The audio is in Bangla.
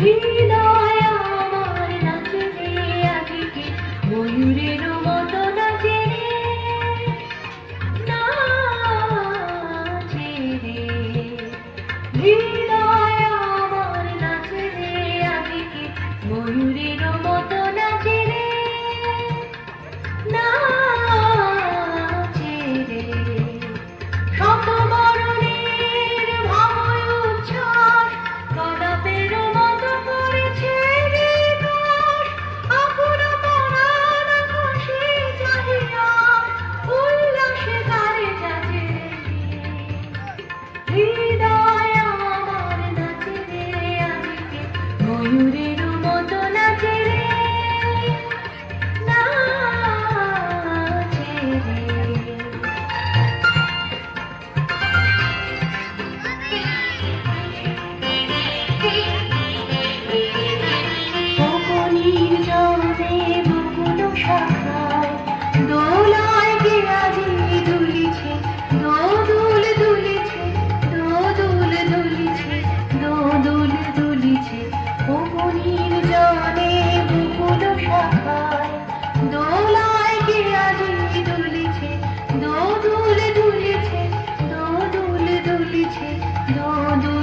E. ময়ূরে রেখেছে দু